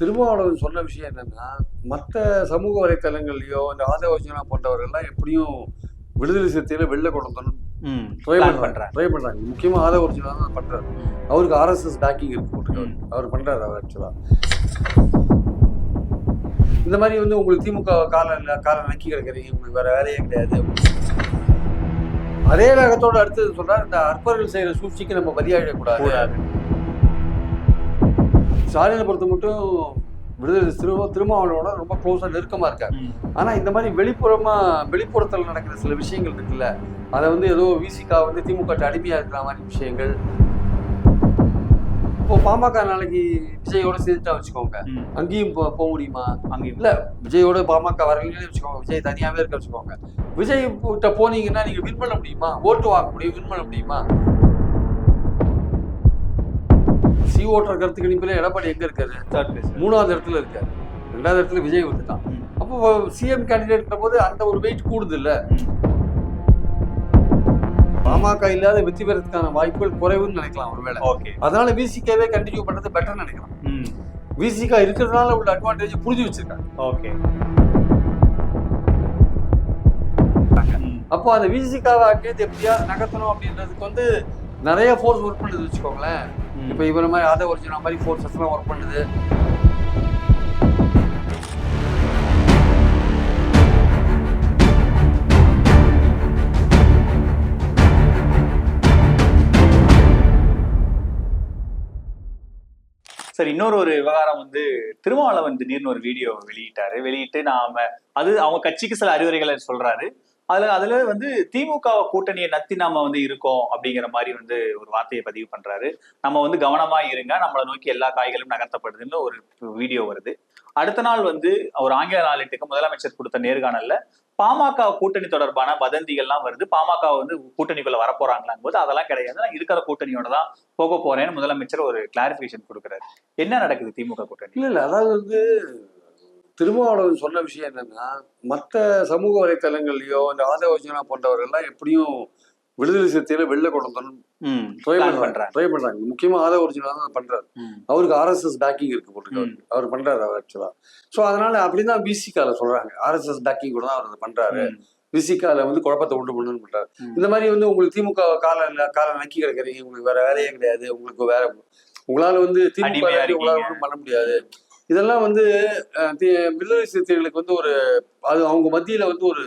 திருமாவளவன் சொன்ன விஷயம் என்னன்னா மற்ற சமூக வலைத்தளங்கள்லயோ இந்த ஆதவஜனா போன்றவர்கள்லாம் எப்படியும் விடுதலை சிறுத்தையில வெளில கொண்டு வரணும். ம் ட்ரை பண்றாங்க. ட்ரை பண்றாங்க. முக்கியமா ஆதவர்ஜனா தான் பண்றாரு. அவருக்கு ஆர்எஸ்எஸ் பேக்கிங் இருக்கு போட்டுருக்காரு. அவர் பண்றாரு அவர் ஆக்சுவலா இந்த மாதிரி வந்து உங்களுக்கு திமுக கால கால நக்கி கிடக்குறீங்க. உங்களுக்கு வேற வேலையே கிடையாது. அதே வேகத்தோட அடுத்தது சொல்றாரு இந்த அற்பர்கள் செய்யற சூழ்ச்சிக்கு நம்ம பலியாயிடக்கூடாது. கூடாது. ஸ்டாலினை பொறுத்த மட்டும் விடுதலை திரும்ப திருமாவளவோட ரொம்ப க்ளோஸா நெருக்கமா இருக்காரு. ம். ஆனா இந்த மாதிரி வெளிப்புறமா வெளிப்புறத்தில் நடக்கிற சில விஷயங்கள் இருக்குல்ல அதை வந்து ஏதோ விசிகா வந்து திமுக ட்ட அடிமையா இருக்கிற மாதிரி விஷயங்கள். இப்போ பாமக நாளைக்கு விஜயோட சேர்த்துட்டா வச்சுக்கோங்க. அங்கேயும் போக முடியுமா? அங்கேயும். இல்ல விஜயோட பாமக வரலன்னு வச்சுக்கோங்க. விஜய் தனியாவே இருக்க வச்சுக்கோங்க. விஜய் கிட்ட போனீங்கன்னா நீங்க வின் பண்ண முடியுமா? ஓட்டு வாங்க முடியும் வின் பண்ண முடியுமா? ஓட்டுற கருத்து கணிப்புல எடப்பாடி எங்க இருக்காரு. மூணாவது இடத்துல இருக்காரு ரெண்டாவது இடத்துல விஜய் வந்துட்டான். அப்போ சிஎம் கேண்டிடேட்ன்ற போது அந்த ஒரு வெயிட் கூடுது இல்ல பாமக இல்லாத வெற்றி பெறதுக்கான வாய்ப்புகள் குறைவுன்னு நினைக்கலாம் ஒருவேளை ஓகே அதனால விசிகாவே கண்டினியூ பண்றது பெட்டர் நினைக்கலாம். விசிகா இருக்கிறதுனால உள்ள அட்வான்டேஜ் புரிஞ்சு வச்சிருக்காங்க ஓகே. அப்போ அந்த விசிகாவை அங்கேருந்து எப்படியாவது நகர்த்தணும் அப்படின்றதுக்கு வந்து நிறைய ஃபோர்ஸ் ஒர்க் பண்ணுது வச்சுக்கோங்களேன். இப்போ இவர மாதிரி ஆத ஒரிஜினா மாதிரி ஃபோர்ஸஸ் எல்லாம் ஒர்க் பண்ணுது. சரி இன்னொரு ஒரு விவகாரம் வந்து திருமாவளவன் திடீர்னு ஒரு வீடியோ வெளியிட்டாரு. வெளியிட்டு நாம அது அவங்க கட்சிக்கு சில அறிவுரைகளை சொல்றாரு. அதுல அதுல வந்து திமுக கூட்டணியை நத்தி நாம வந்து இருக்கோம் அப்படிங்கிற மாதிரி வந்து ஒரு வார்த்தையை பதிவு பண்றாரு. நம்ம வந்து கவனமா இருங்க. நம்மளை நோக்கி எல்லா காய்களும் நகர்த்தப்படுதுன்னு ஒரு வீடியோ வருது. அடுத்த நாள் வந்து ஒரு ஆங்கில நாளிட்டுக்கு முதலமைச்சர் கொடுத்த நேர்காணல்ல பாமக கூட்டணி தொடர்பான வதந்திகள்லாம் வருது. பாமக வந்து கூட்டணிக்குள்ள வரப்போறாங்களாங்க போது அதெல்லாம் கிடையாது. நான் இருக்கிற கூட்டணியோட தான் போக போறேன்னு முதலமைச்சர் ஒரு கிளாரிபிகேஷன் கொடுக்குறாரு. என்ன நடக்குது திமுக கூட்டணி இல்ல இல்ல. அதாவது வந்து திருமாவளவன் சொன்ன விஷயம் என்னன்னா மற்ற சமூக வலைத்தளங்கள்லயோ இந்த ஆதவஜனா போன்றவர்கள்லாம் எப்படியும் விடுதலை சிறுத்தையில வெளில கொண்டு வரணும் ம், ட்ரை பண்றாங்க. ட்ரை பண்றாங்க. முக்கியமா ஆதவர்ஜனா தான் பண்றாரு. அவருக்கு ஆர்எஸ்எஸ் பேக்கிங் இருக்கு போட்டுருக்காரு அவர் பண்றாரு அவர் ஆக்சுவலா ஸோ அதனால அப்படிதான் பிசிகால சொல்றாங்க. ஆர்எஸ்எஸ் பேக்கிங் கூட தான் அவர் அதை பண்றாரு. விசிகால வந்து குழப்பத்தை உண்டு பண்ணணும்னு பண்றாரு. இந்த மாதிரி வந்து உங்களுக்கு திமுக கால கால நக்கி கிடக்குறீங்க. உங்களுக்கு வேற வேலையே கிடையாது. உங்களுக்கு வேற உங்களால வந்து திமுக உங்களால. ஒன்றும் பண்ண முடியாது. இதெல்லாம் வந்து சிறுத்தைகளுக்கு வந்து ஒரு அது அவங்க மத்தியில வந்து ஒரு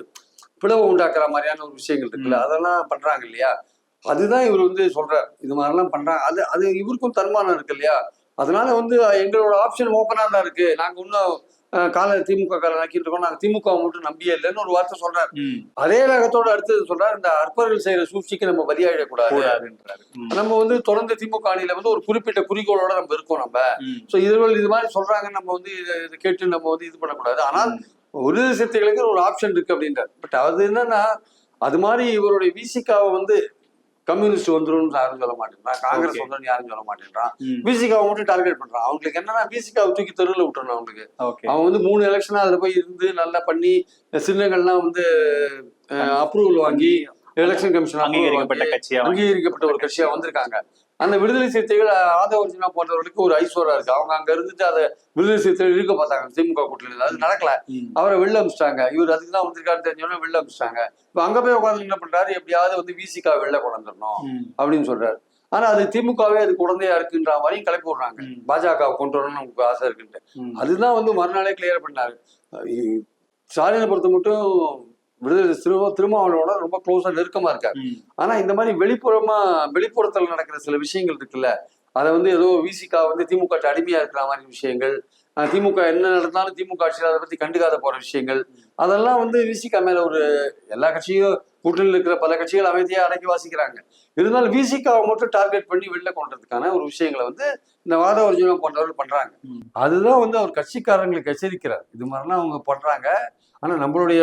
பிளவு உண்டாக்குற மாதிரியான ஒரு விஷயங்கள் இருக்குல்ல. அதெல்லாம் பண்றாங்க இல்லையா? அதுதான் இவர் வந்து சொல்றார். இது மாதிரிலாம் பண்றாங்க அது அது இவருக்கும் தன்மானம் இருக்கு இல்லையா? அதனால வந்து எங்களோட ஆப்ஷன் ஓப்பனா தான் இருக்கு. நாங்க இன்னும் கால திமுக கால நக்கிட்டு இருக்கோம். திமுக மட்டும் நம்பியே இல்லைன்னு ஒரு வார்த்தை சொல்றாரு. அதே வேகத்தோட அடுத்தது சொல்றாரு இந்த அற்பர்கள் செய்யற சூழ்ச்சிக்கு நம்ம பலியாயிடக்கூடாது நம்ம வந்து தொடர்ந்து திமுக அணியில வந்து ஒரு குறிப்பிட்ட குறிக்கோளோட நம்ம இருக்கோம் நம்ம. ஸோ இதுவரை இது மாதிரி சொல்றாங்க நம்ம வந்து இதை கேட்டு நம்ம வந்து இது பண்ணக்கூடாது. ஆனால் ஒரு சிறுத்தைகளுக்கு ஒரு ஆப்ஷன் இருக்கு அப்படின்றார். பட் அது என்னன்னா அது மாதிரி இவருடைய விசிகாவை வந்து கம்யூனிஸ்ட் வந்துரும்னு யாரும் சொல்ல மாட்டேங்கிறான் காங்கிரஸ். வந்துடும் யாரும் சொல்ல மாட்டேங்கிறான் ம், விசிகாவை மட்டும் டார்கெட் பண்றான். அவங்களுக்கு என்னன்னா விசிகாவை தூக்கி தெருவில் விட்டுறணும் அவங்களுக்கு. அவன் வந்து மூணு எலெக்ஷனா அதுல போய் இருந்து நல்லா பண்ணி சின்னங்கள்லாம் வந்து அப்ரூவல் வாங்கி எலெக்ஷன் கமிஷன் அங்கீகரிக்கப்பட்ட கட்சியா அங்கீகரிக்கப்பட்ட ஒரு கட்சியா. வந்திருக்காங்க. அந்த விடுதலை சிறுத்தைகள் ஆதவர்ஜினா போன்றவர்களுக்கு ஒரு ஐஸ்வர்யா இருக்கு. அவங்க அங்க இருந்துட்டு அதை விடுதலை சிறுத்தைகள் இழுக்க பார்த்தாங்க. திமுக கூட்டணியில். அது நடக்கல. அவரை வெளில அமிச்சிட்டாங்க. இவர் அதுக்கு தான் வந்திருக்காருன்னு தெரிஞ்சோடனே வெளில அமிச்சிட்டாங்க. இப்ப அங்க போய் உட்காந்து என்ன பண்றாரு? எப்படியாவது வந்து விசிகா வெளில கொண்டு வந்துடணும் அப்படின்னு சொல்றாரு. ஆனா அது திமுகவே அது குழந்தையா இருக்குன்ற மாதிரியும் கிளப்பி விடுறாங்க. பாஜக கொண்டு வரணும்னு நமக்கு ஆசை இருக்குன்ட்டு. அதுதான் வந்து மறுநாளே கிளியர் பண்ணாரு. ஸ்டாலினை பொறுத்த மட்டும் விடுதலை திரும்ப திருமாவளவோட ரொம்ப க்ளோஸா நெருக்கமா இருக்காரு. ஆனா இந்த மாதிரி வெளிப்புறமா வெளிப்புறத்துல நடக்கிற சில விஷயங்கள் இருக்குல்ல அதை வந்து ஏதோ விசிகா வந்து திமுக அடிமையா இருக்கிற மாதிரி விஷயங்கள் திமுக என்ன நடந்தாலும் திமுக ஆட்சியில் அதை பத்தி கண்டுக்காத போற விஷயங்கள் அதெல்லாம் வந்து விசிகா மேல ஒரு எல்லா கட்சியும் கூட்டணியில் இருக்கிற பல கட்சிகள் அமைதியா அடக்கி வாசிக்கிறாங்க. இருந்தாலும் விசிகாவை மட்டும் டார்கெட் பண்ணி வெளில கொண்டதுக்கான ஒரு விஷயங்களை வந்து இந்த வாத ஒரிஜினா போன்றவர்கள் பண்றாங்க. அதுதான் வந்து அவர் கட்சிக்காரங்களுக்கு எச்சரிக்கிறார். இது மாதிரிலாம் அவங்க பண்றாங்க. ஆனா நம்மளுடைய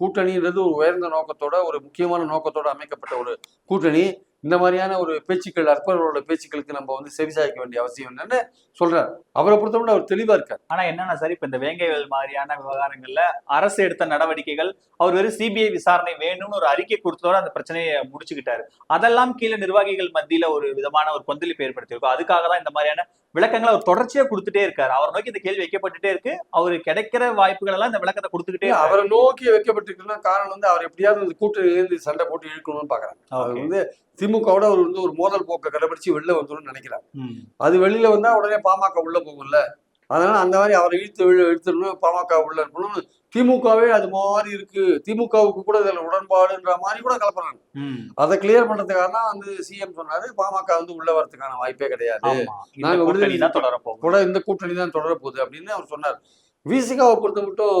கூட்டணின்றது ஒரு உயர்ந்த நோக்கத்தோட ஒரு முக்கியமான நோக்கத்தோட அமைக்கப்பட்ட ஒரு கூட்டணி. இந்த மாதிரியான ஒரு பேச்சுக்கள் அற்பர்களோட பேச்சுக்களுக்கு நம்ம வந்து செவிசாய்க்க வேண்டிய அவசியம் என்னன்னு சொல்றாரு. அவரை பொறுத்தவரை அவர் தெளிவா இருக்கார். ஆனா என்னன்னா சார் இப்ப இந்த வேங்கைகள் மாதிரியான விவகாரங்கள்ல அரசு எடுத்த நடவடிக்கைகள் அவர் வெறும் சிபிஐ விசாரணை வேணும்னு ஒரு அறிக்கை கொடுத்ததோட அந்த பிரச்சனையை முடிச்சுக்கிட்டாரு. அதெல்லாம் கீழே நிர்வாகிகள் மத்தியில ஒரு விதமான ஒரு கொந்தளிப்பு ஏற்படுத்தியிருக்கும் அதுக்காக தான் இந்த மாதிரியான விளக்கங்களை அவர் தொடர்ச்சியா கொடுத்துட்டே இருக்காரு. அவர் நோக்கி இந்த கேள்வி வைக்கப்பட்டுட்டே இருக்கு. அவரு கிடைக்கிற வாய்ப்புகள் எல்லாம் இந்த விளக்கத்தை கொடுத்துக்கிட்டே. அவரை நோக்கி வைக்கப்பட்டிருக்குன்னா காரணம் வந்து அவர் எப்படியாவது கூட்டணியிலேருந்து சண்டை போட்டு இழுக்கணும்னு பாக்குறாங்க. அவர். வந்து திமுகவோட அவர் வந்து ஒரு மோதல் போக்கை கடைபிடிச்சு வெளில வந்துடும் நினைக்கிறாங்க. அது வெளியில வந்தா உடனே பாமக உள்ள போகும்ல. அதனால அந்த மாதிரி அவரை இழுத்து இழுத்துடணும் பாமக உள்ள இருக்கணும் திமுகவே அது மாதிரி இருக்கு. திமுகவுக்கு கூட இதுல உடன்பாடுன்ற மாதிரி கூட கலப்புறாங்க. அதை கிளியர் பண்றதுக்காக தான் வந்து சிஎம் சொன்னாரு பாமக வந்து உள்ள வரதுக்கான வாய்ப்பே கிடையாது. நாங்க கூட்டணி விடுதலை தான் தொடர போகும் கூட இந்த கூட்டணி தான் தொடர போகுது அப்படின்னு அவர் சொன்னார். விசிகாவை பொறுத்த மட்டும்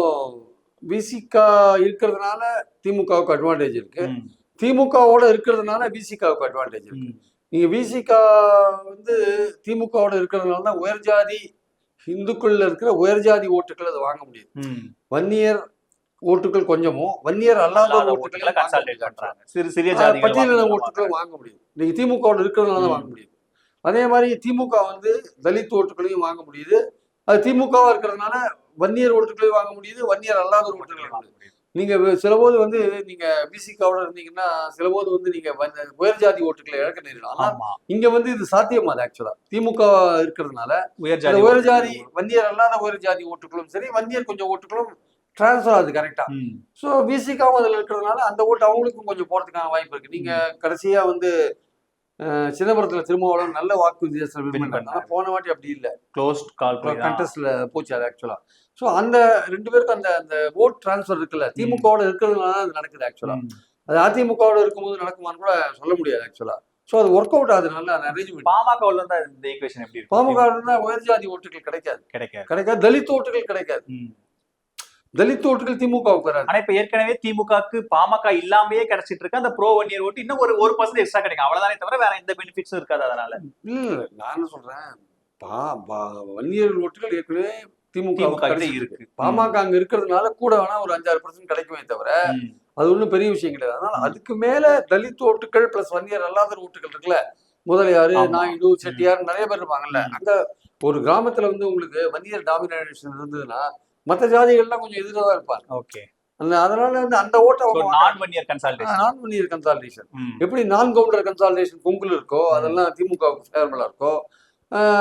விசிகா இருக்கிறதுனால திமுகவுக்கு அட்வான்டேஜ் இருக்கு. திமுகவோட இருக்கிறதுனால விசிகாவுக்கு அட்வான்டேஜ் இருக்கு. நீங்க விசிகா வந்து திமுகவோட இருக்கிறதுனால தான் உயர்ஜாதி இந்துக்கள்ல இருக்கிற உயர்ஜாதி ஓட்டுகள் அதை வாங்க முடியும். வன்னியர் ஓட்டுகள் கொஞ்சமும் வன்னியர் அல்லாத ஓட்டுகளை பட்டியலின. ஓட்டுகளை வாங்க முடியும் நீங்க திமுகவோட இருக்கிறதுனால. வாங்க முடியும் அதே மாதிரி திமுக வந்து தலித் ஓட்டுகளையும் வாங்க முடியுது அது திமுகவா இருக்கிறதுனால வன்னியர் ஓட்டுகளையும் வாங்க முடியுது வன்னியர் அல்லாத ஓட்டுகளை வாங்க முடியுது நீங்க வே- சில போது வந்து நீங்க பிசிகாவோட இருந்தீங்கன்னா சில போது வந்து நீங்க வந்த- உயர் ஜாதி ஓட்டுகளை இழக்க நேரிடும் ஆனா ஆமா. இங்க வந்து இது சாத்தியமாது ஆக்சுவலா திமுக இருக்கிறதுனால உயர் ஜாதி உயர் ஜாதி வன்னியர் அல்லாத உயர் ஜாதி ஓட்டுகளும் சரி வன்னியர் கொஞ்சம் ஓட்டுகளும் டிரான்ஸ்ஃபர் ஆகுது கரெக்டா ம். ஸோ பிசிகாவும் அதில் இருக்கிறதுனால அந்த ஓட்டு அவங்களுக்கும் கொஞ்சம் போறதுக்கான வாய்ப்பு இருக்கு. நீங்க கடைசியா வந்து சிதம்பரத்துல திருமாவளவன் நல்ல வாக்கு வித்தியாசம் போன வாட்டி அப்படி இல்லை. க்ளோஸ்ட் கால். கண்டஸ்ட்ல போச்சு அது ஆக்சுவலா ஸோ அந்த ரெண்டு பேருக்கும் அந்த அந்த ஓட் டிரான்ஸ்ஃபர் இருக்குல்ல திமுகவோட இருக்கிறதுனால தான் அது நடக்குது ஆக்சுவலா. அது அதிமுகவோட இருக்கும்போது நடக்குமான்னு கூட சொல்ல முடியாது ஆக்சுவலா ஸோ அது ஒர்க் அவுட் ஆகுது நல்ல அரேஞ்ச்மெண்ட் பாமகவுல இருந்தா இந்த ஈக்குவேஷன் எப்படி? பாமக இருந்தா உயர் ஜாதி ஓட்டுகள் கிடைக்காது. கிடைக்காது. கிடைக்காது. தலித் ஓட்டுகள் கிடைக்காது. தலித் ஓட்டுகள் திமுகவுக்கு வராது. ஆனா இப்ப ஏற்கனவே திமுகக்கு பாமக இல்லாமயே கிடைச்சிட்டு இருக்கு. அந்த ப்ரோ ஒன் இயர் ஓட்டு இன்னும் ஒரு ஒரு பர்சன்ட் எக்ஸ்ட்ரா கிடைக்கும். அவ்வளவுதானே தவிர வேற எந்த பெனிஃபிட்ஸும் இருக்காது அதனால. இல்ல நான் என்ன சொல்றேன்? பா பா- வன்னியர் ஓட்டுகள் ஏற்கனவே திமுக திமுக. இருக்கு. பாமக அங்க இருக்கிறதுனால கூட வேணா ஒரு அஞ்சாறு பர்சன்ட் கிடைக்குமே தவிர. அது ஒண்ணும் பெரிய விஷயம் கிடையாது. அதனால அதுக்கு மேல தலித் ஓட்டுகள் பிளஸ் வன்னியர் அல்லாத ஓட்டுகள் இருக்குல்ல முதலியாரு. நாயுடு செட்டியார் நிறைய பேர் இருப்பாங்கல்ல. அங்க ஒரு கிராமத்துல வந்து உங்களுக்கு வன்னியர் டாமினேஷன் இருந்ததுன்னா மத்த ஜாதிகள்லாம் கொஞ்சம் எதிராக தான் இருப்பாங்க. ஓகே. அந்த அதனால வந்து அந்த ஓட்டை சோ அவங்க நான் ஒன் இயர் கன்சல்டேஷன் நான் வன்னியர் கன்சால்டேஷன் எப்படி நான் கவுண்டர் கன்சால்டேஷன் பொங்கல் இருக்கோ அதெல்லாம் திமுகவுக்கு ஃபேவரபிளா இருக்கோ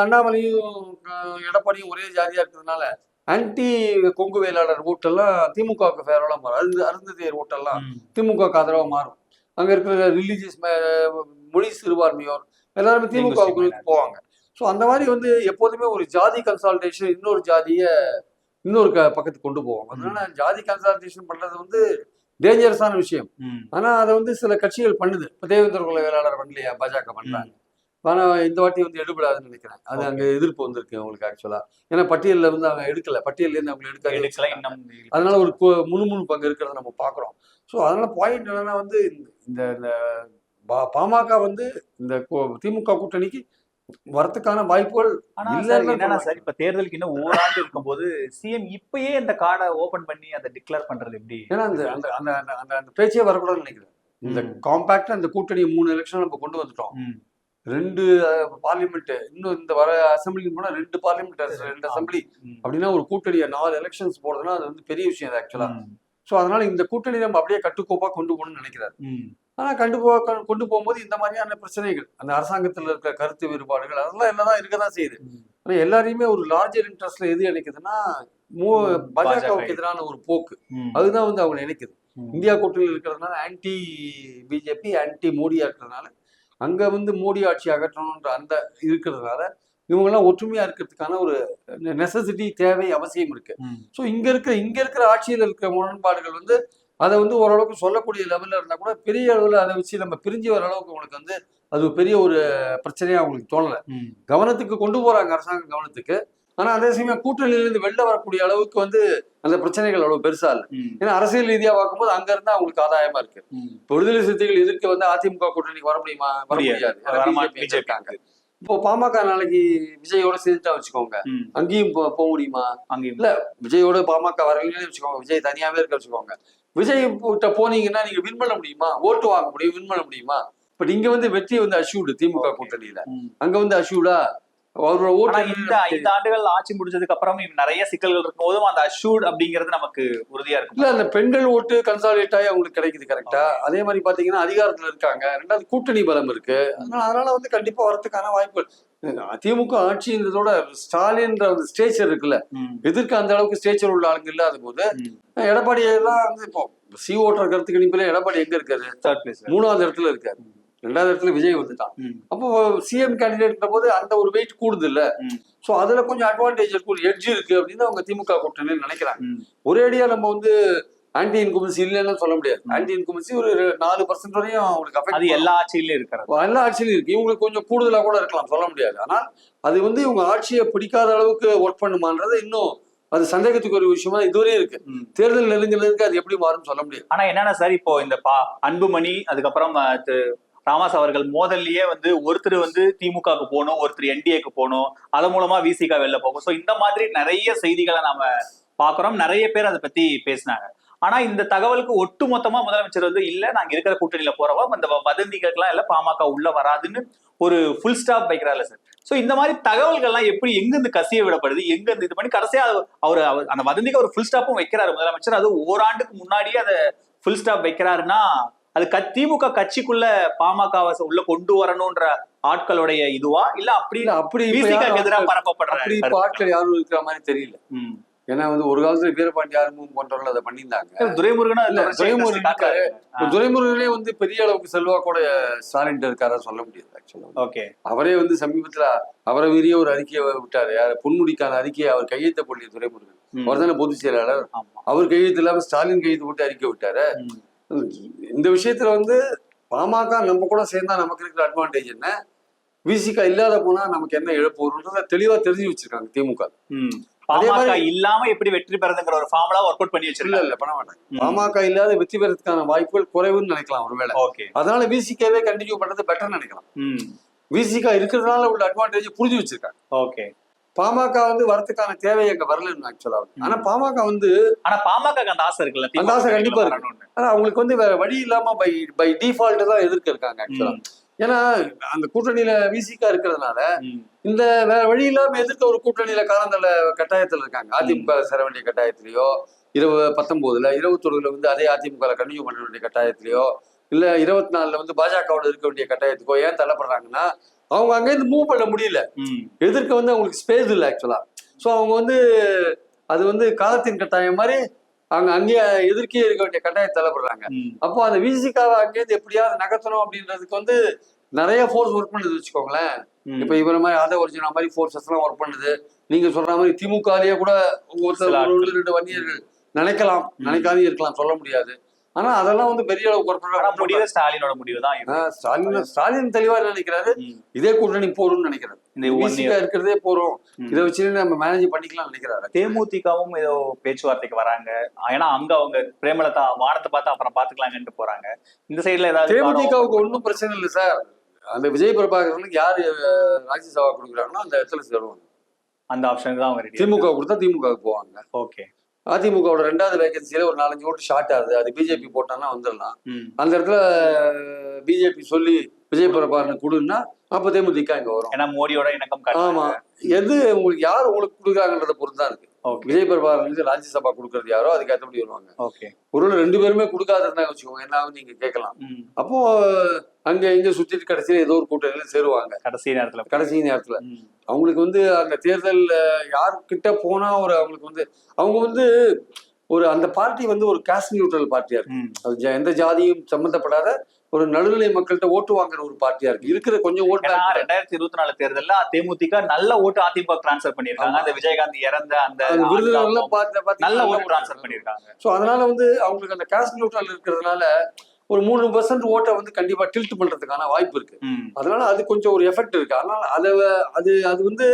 அண்ணாமலையும் எடப்பாடியும் ஒரே ஜாதியா இருக்கிறதுனால ஆன்டி கொங்கு வேளாளர் ஓட்டெல்லாம் திமுகவுக்கு ஃபேவரபிளா மாறும். அருந்து அருந்ததியர் ஓட்டெல்லாம் திமுகவுக்கு ஆதரவா மாறும். அங்க இருக்கிற ரிலீஜியஸ் மொழி சிறுபான்மையோர் எல்லாருமே திமுகவுக்கு. போவாங்க. ஸோ அந்த மாதிரி வந்து எப்போதுமே ஒரு ஜாதி கன்சால்டேஷன் இன்னொரு ஜாதிய இன்னொரு க பக்கத்துக்கு கொண்டு போவாங்க. அதனால ஜாதி கன்சால்டேஷன் பண்றது வந்து டேஞ்சரஸான விஷயம். ஆனா அதை வந்து சில கட்சிகள் பண்ணுது. இப்ப தேவேந்திர குல வேளாளர் பண்ணலையா பாஜக பண்றாங்க. ஆனா இந்த வாட்டி வந்து எடுபடாதுன்னு நினைக்கிறேன். அது அங்க எதிர்ப்பு வந்திருக்கு அவங்களுக்கு ஆக்சுவலா ஏன்னா பட்டியல்ல வந்து அவங்க எடுக்கல. பட்டியல்ல இருந்து அவங்க எடுக்க எடுக்கல இன்னும் அதனால ஒரு கு- முணுமுணுப்பு அங்க இருக்கிறத நம்ம பாக்குறோம் ஸோ அதனால பாயிண்ட் என்னன்னா வந்து இந்த இந்த பாமக வந்து இந்த திமுக கூட்டணிக்கு வரத்துக்கான வாய்ப்புகள் என்னன்னா. சார் இப்ப தேர்தலுக்கு இன்னும் ஓராண்டு இருக்கும்போது சிஎம் இப்பயே இந்த கார்டை ஓபன் பண்ணி அதை டிக்ளேர் பண்றது எப்படி? ஏன்னா அந்த அந்த அந்த அந்த- பேச்சே வரக்கூடாதுன்னு நினைக்கிறேன். இந்த. காம்பாக்டா இந்த கூட்டணி மூணு எலெக்ஷன் நம்ம கொண்டு வந்துட்டோம். ரெண்டு பார்லிமெண்ட் இன்னும் இந்த வர அசம்பிளிக்கு போனா ரெண்டு பார்லிமெண்ட் ரெண்டு அசம்பிளி. அப்படின்னா ஒரு கூட்டணியை நாலு எலெக்ஷன்ஸ் போறதுன்னா அது வந்து பெரிய விஷயம் ஆக்சுவலா ம். ஸோ அதனால இந்த கூட்டணி நம்ம அப்படியே கட்டுக்கோப்பா கொண்டு போகணும்னு நினைக்கிறாரு. ஆனா கண்டு போ கொண்டு போகும்போது இந்த மாதிரியான பிரச்சனைகள் அந்த அரசாங்கத்துல இருக்கிற கருத்து வேறுபாடுகள் அதெல்லாம் என்னதான் இருக்கதான் செய்யுது. ஆனா எல்லாரையுமே ஒரு லார்ஜர் இன்ட்ரெஸ்ட்ல எது இணைக்குதுன்னா மூ- பாஜகவுக்கு. எதிரான ஒரு போக்கு. அதுதான் வந்து அவங்க நினைக்குது. இந்தியா கூட்டணியில் இருக்கிறதுனால ஆன்டி பிஜேபி ஆன்டி மோடியா இருக்கிறதுனால அங்க வந்து மோடி ஆட்சி அகற்றணுன்ற அந்த இருக்கிறதுனால இவங்கெல்லாம் ஒற்றுமையா இருக்கிறதுக்கான ஒரு நெசசிட்டி தேவை அவசியம் இருக்கு. ஸோ இங்க இருக்கிற இங்க இருக்கிற ஆட்சியில் இருக்கிற முரண்பாடுகள் வந்து அதை வந்து ஓரளவுக்கு சொல்லக்கூடிய லெவல்ல இருந்தா கூட பெரிய அளவில் அதை வச்சு நம்ம பிரிஞ்சு வர அளவுக்கு உங்களுக்கு வந்து அது பெரிய ஒரு பிரச்சனையா அவங்களுக்கு தோணல. கவனத்துக்கு கொண்டு போறாங்க அரசாங்க கவனத்துக்கு ஆனா அதே சமயம் கூட்டணியிலிருந்து வெளில வரக்கூடிய அளவுக்கு வந்து அந்த பிரச்சனைகள் அவ்வளவு பெருசா இல்லை. ஏன்னா அரசியல் ரீதியா பார்க்கும்போது அங்க இருந்தா அவங்களுக்கு ஆதாயமா இருக்கு. விடுதலை சிறுத்தைகள் எதிர்க்க வந்து அதிமுக கூட்டணிக்கு வர முடியுமா? வர முடியாது. இருக்காங்க. இப்போ பாமக நாளைக்கு விஜயோட சேர்த்துட்டா வச்சுக்கோங்க. அங்கேயும் போக முடியுமா? அங்கேயும். இல்ல விஜயோட பாமக வரலன்னு வச்சுக்கோங்க. விஜய் தனியாவே இருக்க வச்சுக்கோங்க. விஜய் கிட்ட போனீங்கன்னா நீங்க வின் பண்ண முடியுமா? ஓட்டு வாங்க முடியும் வின் பண்ண முடியுமா? பட் இங்க வந்து வெற்றி வந்து அஷ்யூடு திமுக. கூட்டணியில. அங்க வந்து அஷ்யூடா இந்த ஐந்து ஆண்டுகள் ஆட்சி முடிஞ்சதுக்கு அப்புறம் நிறைய சிக்கல்கள் இருக்கும் போதும் அந்த அஷூட் அப்படிங்கிறது நமக்கு உறுதியா இருக்கும். இல்ல அந்த பெண்கள் ஓட்டு கன்சாலிடேட் ஆகி அவங்களுக்கு கிடைக்குது கரெக்டா அதே மாதிரி பாத்தீங்கன்னா அதிகாரத்துல இருக்காங்க. ரெண்டாவது கூட்டணி பலம் இருக்கு. அதனால அதனால வந்து கண்டிப்பா வரதுக்கான வாய்ப்பு திமுக ஆட்சின்றதோட ஸ்டாலின்ற ஒரு ஸ்டேச்சர் இருக்குல்ல. எதிர்க்க அந்த அளவுக்கு ஸ்டேச்சர் உள்ள ஆளுங்க இல்லாத போது. எடப்பாடி எல்லாம் வந்து இப்போ சி ஓட்டுற கருத்து கணிப்புல எடப்பாடி எங்க இருக்காரு. மூணாவது இடத்துல இருக்காரு. ரெண்டாவது இடத்துல விஜய் வந்துட்டான். அப்போ சிஎம் கேண்டிடேட்ன்ற போது அந்த ஒரு வெயிட் கூடுது இல்ல. சோ அதுல கொஞ்சம் அட்வான்டேஜ் இருக்கு ஒரு எட்ஜ் இருக்கு அப்படின்னு அவங்க திமுக கூட்டணி நினைக்கிறாங்க ம். ஒரேடியா நம்ம வந்து ஆன்டி இன்குமன்சி இல்லைன்னு சொல்ல முடியாது. ஆன்டி இன்குமன்சி ஒரு நாலு பர்சன்ட் வரையும் அவங்களுக்கு அது அஃபெக்ட் எல்லா ஆட்சியிலும் இருக்கிறது எல்லா ஆட்சியிலும் இருக்கு இவங்களுக்கு கொஞ்சம் கூடுதலா கூட இருக்கலாம் சொல்ல முடியாது ஆனால் அது வந்து இவங்க ஆட்சியை பிடிக்காத அளவுக்கு ஒர்க் பண்ணுமான்றது இன்னும் அது சந்தேகத்துக்கு ஒரு விஷயமா இதுவரையும் இருக்கு. தேர்தல் நெருங்கினதுக்கு அது எப்படி மாறும்னு சொல்ல முடியாது ஆனா என்னன்னா சார் இப்போ இந்த பா அன்புமணி அதுக்கப்புறம் ராமாஸ் அவர்கள் மோதல்லையே வந்து ஒருத்தர் வந்து திமுகவுக்கு போகணும் ஒருத்தர் என்டிஏக்கு போகணும் அதன் மூலமா விசிகா வெளில போகும். ஸோ இந்த மாதிரி நிறைய செய்திகளை நாம பாக்குறோம் நிறைய பேர் அதை பத்தி பேசினாங்க. ஆனா இந்த தகவலுக்கு ஒட்டு மொத்தமா முதலமைச்சர் வந்து இல்ல நாங்க இருக்கிற கூட்டணியில போறோம் அந்த வதந்திகளுக்கெல்லாம் இல்ல பாமக உள்ள வராதுன்னு ஒரு ஃபுல் ஸ்டாப் வைக்கிறாரு சார். ஸோ இந்த மாதிரி தகவல்கள்லாம் எப்படி எங்கிருந்து கசிய விடப்படுது எங்கிருந்து இது பண்ணி கடைசியா அவர் அவர் அந்த வதந்திக்கு ஒரு ஃபுல் ஸ்டாப்பும் வைக்கிறாரு முதலமைச்சர். அது ஓராண்டுக்கு முன்னாடியே அதை ஃபுல் ஸ்டாப் வைக்கிறாருன்னா அது க திமுக கட்சிக்குள்ள பாமகவை உள்ள கொண்டு வரணும்ன்ற ஆட்களுடைய இதுவா? இல்ல அப்படி இல்ல அப்படி எதிராக அப்படி பரப்பப்படுற கருத்து. ஆட்கள் யாரும் இருக்கிற மாதிரி தெரியல. ஏன்னா வந்து ஒரு காலத்துல வீரபாண்டி ஆரம்பம் போன்றவர்கள் அதை பண்ணியிருந்தாங்க. துரைமுருகனும் இல்ல, துரைமுருகன் துரைமுருகனே வந்து பெரிய அளவுக்கு செல்வா கூட ஸ்டாலின் இருக்காரா சொல்ல முடியாது ஆக்சுவலா ஓகே. அவரே வந்து சமீபத்துல அவரை மீறிய ஒரு அறிக்கையை விட்டாரு. யாரு? பொன்முடிக்கான அறிக்கையை அவர் கையெழுத்த போடலையே துரைமுருகன். அவர் தானே பொதுச் செயலாளர். அவர் கையெழுத்து இல்லாம ஸ்டாலின் கையெழுத்து போட்டு அறிக்கை விட்டாரு. இந்த விஷயத்துல வந்து பாமக நம்ம கூட சேர்ந்தா நமக்கு இருக்கிற அட்வான்டேஜ் என்ன? விசிகா இல்லாத போனா நமக்கு என்ன இழப்பு வரும்ன்றத தெளிவா தெரிஞ்சு வச்சிருக்காங்க திமுக. அதே மாதிரி- இல்லாம எப்படி வெற்றி பெறதுங்கிற ஒரு ஃபார்முலா ஒர்க் அவுட் பண்ணி இல்ல வச்சிருக்காங்க. இல்ல பண்ண மாட்டாங்க. பாமக இல்லாத வெற்றி பெறதுக்கான வாய்ப்புகள் குறைவுன்னு நினைக்கலாம் ஒருவேளை ஓகே. அதனால விசிகாவே கண்டினியூ பண்றது பெட்டர் நினைக்கலாம். விசிகா இருக்கிறதுனால உள்ள அட்வான்டேஜ் புரிஞ்சு வச்சிருக்காங்க. ஓகே. பாமக வந்து வரதுக்கான தேவை அங்க வரலன்னு ஆக்சுவலா ஆனா பாமக வந்து ஆனா பாமக அந்த ஆசை இருக்குல்ல அந்த ஆசை கண்டிப்பா இருக்கு. ஆனா அவங்களுக்கு வந்து வேற வழி இல்லாம பை பை டிஃபால்ட் தான் எதிர்க்க இருக்காங்க ஆக்சுவலா. ஏன்னா அந்த கூட்டணியில விசிகா இருக்கிறதுனால. இந்த வேற வழி இல்லாம எதிர்க்க ஒரு கூட்டணியில காலந்தள்ள கட்டாயத்துல இருக்காங்க அதிமுக சேர வேண்டிய கட்டாயத்திலயோ இருபது பத்தொன்பதுல இருபத்தொடுல வந்து அதே அதிமுக கண்டினியூ பண்ண வேண்டிய கட்டாயத்திலயோ இல்ல இருபத்தி நாலுல வந்து பாஜகவோட இருக்க வேண்டிய கட்டாயத்துக்கோ ஏன் தள்ளப்படுறாங்கன்னா அவங்க அங்கேருந்து மூவ் பண்ண முடியல. எதிர்க்க வந்து அவங்களுக்கு ஸ்பேஸ் இல்லை ஆக்சுவலா ஸோ அவங்க வந்து அது வந்து காலத்தின் கட்டாயம் மாதிரி அவங்க அங்கேயே எதிர்க்கே இருக்க வேண்டிய கட்டாயம் தள்ளப்படுறாங்க. அப்போ அந்த விசிகாவை அங்கேயிருந்து எப்படியாவது நகர்த்தணும் அப்படின்றதுக்கு வந்து நிறைய ஃபோர்ஸ் ஒர்க் பண்ணுது வச்சுக்கோங்களேன். இப்ப இவர மாதிரி ஆத ஒரிஜினா மாதிரி ஃபோர்ஸஸ் எல்லாம் ஒர்க் பண்ணுது. நீங்க சொல்ற மாதிரி திமுகலயே கூட ஒருத்தர் ரெண்டு வன்னியர்கள் நினைக்கலாம். நினைக்காதே இருக்கலாம் சொல்ல முடியாது. ஆனா அதெல்லாம் வந்து பெரிய பண்றாங்க முடிவு ஸ்டாலினோட முடிவு தான் ஸ்டாலின் ஸ்டாலின் தெளிவா நினைக்கிறாரு. இதே கூட்டணி போறோம்னு நினைக்கிறாரு. இந்த இருக்கிறதே போறோம். இதை வச்சு நம்ம மேனேஜ் பண்ணிக்கலாம் நினைக்கிறாரு. தேமுதிகவும் ஏதோ பேச்சுவார்த்தைக்கு வராங்க. ஏன்னா அங்க அவங்க பிரேமலதா வானத்தை பார்த்து அப்புறம் பாத்துக்கலாங்கன்ட்டு போறாங்க. இந்த சைடுல ஏதாவது தேமுதிகவுக்கு ஒன்றும் பிரச்சனை இல்லை சார். அந்த விஜய் பிரபாகரனுக்கு யாரு ராஜ்யசபா கொடுக்குறாங்களோ அந்த இடத்துல சேருவாங்க. அந்த ஆப்ஷனுக்கு தான் அவங்க திமுக கொடுத்தா திமுகவுக்கு போவாங்க. ஓகே அதிமுகவோட ரெண்டாவது வேகன்சியில ஒரு நாலஞ்சு ஓட்டு ஷார்ட் ஆகுது. அது பிஜேபி போட்டான்னா வந்துடலாம். அந்த இடத்துல பிஜேபி சொல்லி விஜய் பிரபாகரனுக்கு கொடுன்னா அப்ப தேமுதிக இங்க வரும். ஏன்னா மோடியோட இணக்கம் ஆமா. எது உங்களுக்கு யார் உங்களுக்கு கொடுக்குறாங்கன்றத பொறுத்து தான் இருக்கு. ஓகே விஜய் பிரபாகரனுக்கு ராஜ்யசபா கொடுக்கறது யாரோ அதுக்கு ஏற்றபடி வருவாங்க. ஓகே ஒருவேளை ரெண்டு பேருமே கொடுக்காத வச்சுக்கோங்க என்ன ஆகும் நீங்க கேட்கலாம். அப்போ அங்க இங்க சுத்திட்டு கடைசியில ஏதோ ஒரு கூட்டணியில சேருவாங்க. கடைசி நேரத்துல. கடைசி நேரத்துல. அவங்களுக்கு வந்து அந்த தேர்தல் யார்கிட்ட போனா ஒரு அவங்களுக்கு வந்து அவங்க வந்து ஒரு அந்த பார்ட்டி வந்து ஒரு காஸ்ட் நியூட்ரல் பார்ட்டியா இருக்கு. எந்த ஜாதியும் சம்பந்தப்படாத ஒரு நடுநிலை மக்கள்கிட்ட ஓட்டு வாங்குற ஒரு பார்ட்டியா இருக்கு இருக்கிற கொஞ்சம் ஓட்டு. ரெண்டாயிரத்தி இருபத்தி நாலு தேர்தல்ல தேமுதிக நல்ல ஓட்டு அதிமுக டிரான்ஸ்பர் பண்ணிருக்காங்க. அந்த விஜயகாந்த் இறந்த அந்த விருதுநகர்ல பார்த்து பார்த்து நல்ல ஓட்டு டிரான்ஸ்பர் பண்ணிருக்காங்க ஸோ அதனால வந்து அவங்களுக்கு அந்த காஸ்ட் நியூட்ரல் இருக்கிறதுனால ஒரு மூணு பர்சன்ட் ஓட்டை வந்து கண்டிப்பா டில்ட் பண்றதுக்கான வாய்ப்பு இருக்கு. அதனால அது கொஞ்சம் ஒரு எஃபெக்ட் இருக்கு அதனால அதை அது அது வந்து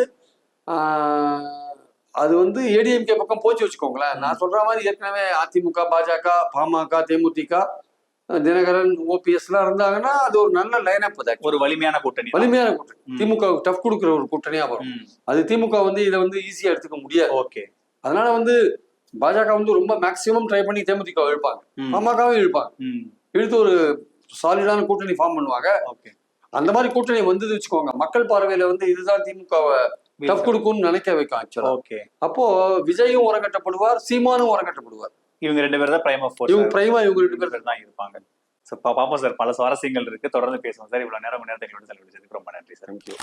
அது வந்து ஏடிஎம்கே பக்கம் போச்சு வச்சுக்கோங்களேன் நான் சொல்ற மாதிரி ஏற்கனவே அதிமுக பாஜக பாமக தேமுதிக தினகரன் ஓபிஎஸ் எல்லாம் இருந்தாங்கன்னா அது ஒரு நல்ல லைனப் அது ஒரு வலிமையான கூட்டணி. வலிமையான கூட்டணி. திமுக டஃப் கொடுக்குற ஒரு கூட்டணியா வரும். அது திமுக வந்து இதை வந்து ஈஸியா எடுத்துக்க முடியாது. ஓகே. அதனால வந்து பாஜக வந்து ரொம்ப மேக்சிமம் ட்ரை பண்ணி தேமுதிக இழுப்பாங்க. பாமகவும் இழுப்பாங்க. இழுத்து ஒரு சாலிடான கூட்டணி ஃபார்ம் பண்ணுவாங்க. ஓகே. அந்த மாதிரி கூட்டணி வந்தது வச்சுக்கோங்க. மக்கள் பார்வையில வந்து இதுதான் திமுகவை டஃப் கொடுக்கும்னு நினைக்க வைக்கும் ஆக்சுவலா ஓகே. அப்போ விஜயும் உரங்கட்டப்படுவார் சீமானும் உரங்கட்டப்படுவார். இவங்க ரெண்டு பேரும் தான் பிரைம் ஆஃப் இவங்க பிரைமா இவங்க ரெண்டு பேர். தான் இருப்பாங்க. ஸோ பாப்போம் சார் பல சுவாரஸ்யங்கள் இருக்கு. தொடர்ந்து பேசுவோம் சார். இவ்வளவு நேரம் நேரத்தை எங்களோட செலவிடுச்சதுக்கு ரொம்ப நன்றி சார். தேங்க்யூ